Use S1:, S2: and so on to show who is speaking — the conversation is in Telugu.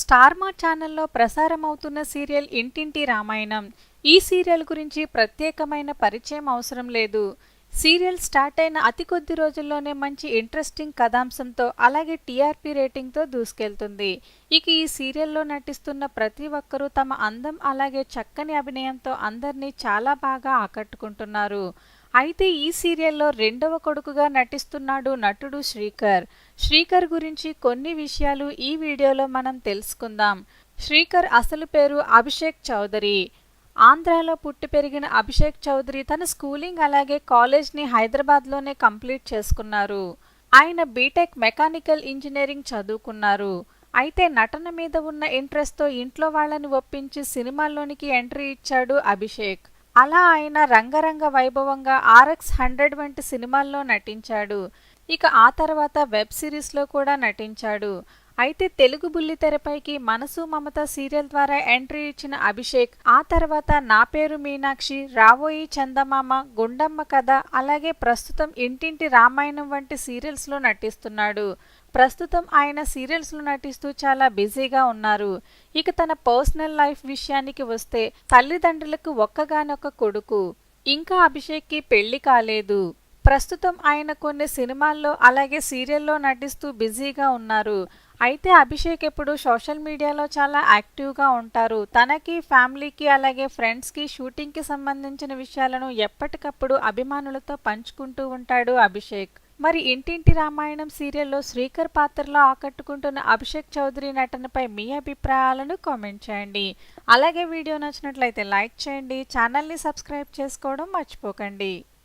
S1: స్టార్మా ఛానల్లో ప్రసారమవుతున్న సీరియల్ ఇంటింటి రామాయణం. ఈ సీరియల్ గురించి ప్రత్యేకమైన పరిచయం అవసరం లేదు. సీరియల్ స్టార్ట్ అయిన అతి కొద్ది రోజుల్లోనే మంచి ఇంట్రెస్టింగ్ కథాంశంతో అలాగే టీఆర్పీ రేటింగ్తో దూసుకెళ్తుంది. ఇక ఈ సీరియల్లో నటిస్తున్న ప్రతి ఒక్కరూ తమ అందం అలాగే చక్కని అభినయంతో అందరినీ చాలా బాగా ఆకట్టుకుంటున్నారు. అయితే ఈ సీరియల్లో రెండవ కొడుకుగా నటిస్తున్నాడు నటుడు శ్రీకర్. శ్రీకర్ గురించి కొన్ని విషయాలు ఈ వీడియోలో మనం తెలుసుకుందాం. శ్రీకర్ అసలు పేరు అభిషేక్ చౌదరి. ఆంధ్రాలో పుట్టి పెరిగిన అభిషేక్ చౌదరి తన స్కూలింగ్ అలాగే కాలేజ్ని హైదరాబాద్లోనే కంప్లీట్ చేసుకున్నారు. ఆయన బీటెక్ మెకానికల్ ఇంజనీరింగ్ చదువుకున్నారు. అయితే నటన మీద ఉన్న ఇంట్రెస్ట్తో ఇంట్లో వాళ్ళని ఒప్పించి సినిమాల్లోనికి ఎంట్రీ ఇచ్చాడు అభిషేక్. అలా ఆయన రంగరంగ వైభవంగా ఆర్ఎక్స్ హండ్రెడ్ వంటి సినిమాల్లో నటించాడు. ఇక ఆ తర్వాత వెబ్ సిరీస్లో కూడా నటించాడు. అయితే తెలుగు బుల్లితెరపైకి మనసు మమత సీరియల్ ద్వారా ఎంట్రీ ఇచ్చిన అభిషేక్ ఆ తర్వాత నా పేరు మీనాక్షి రావోయి చందమామ గుండమ్మ కథ అలాగే ప్రస్తుతం ఇంటింటి రామాయణం వంటి సీరియల్స్లో నటిస్తున్నాడు. ప్రస్తుతం ఆయన సీరియల్స్లో నటిస్తూ చాలా బిజీగా ఉన్నారు. ఇక తన పర్సనల్ లైఫ్ విషయానికి వస్తే తల్లిదండ్రులకు ఒక్కగానొక్క కొడుకు. ఇంకా అభిషేక్కి పెళ్ళి కాలేదు. ప్రస్తుతం ఆయన కొన్ని సినిమాల్లో అలాగే సీరియల్లో నటిస్తూ బిజీగా ఉన్నారు. అయితే అభిషేక్ ఎప్పుడు సోషల్ మీడియాలో చాలా యాక్టివ్గా ఉంటారు. తనకి ఫ్యామిలీకి అలాగే ఫ్రెండ్స్కి షూటింగ్కి సంబంధించిన విషయాలను ఎప్పటికప్పుడు అభిమానులతో పంచుకుంటూ ఉంటాడు అభిషేక్. మరి ఇంటింటి రామాయణం సీరియల్లో శ్రీకర్ పాత్రలో ఆకట్టుకుంటున్న అభిషేక్ చౌదరి నటనపై మీ అభిప్రాయాలను కామెంట్ చేయండి. అలాగే వీడియో నచ్చినట్లయితే లైక్ చేయండి ఛానల్ని సబ్స్క్రైబ్ చేసుకోవడం మర్చిపోకండి.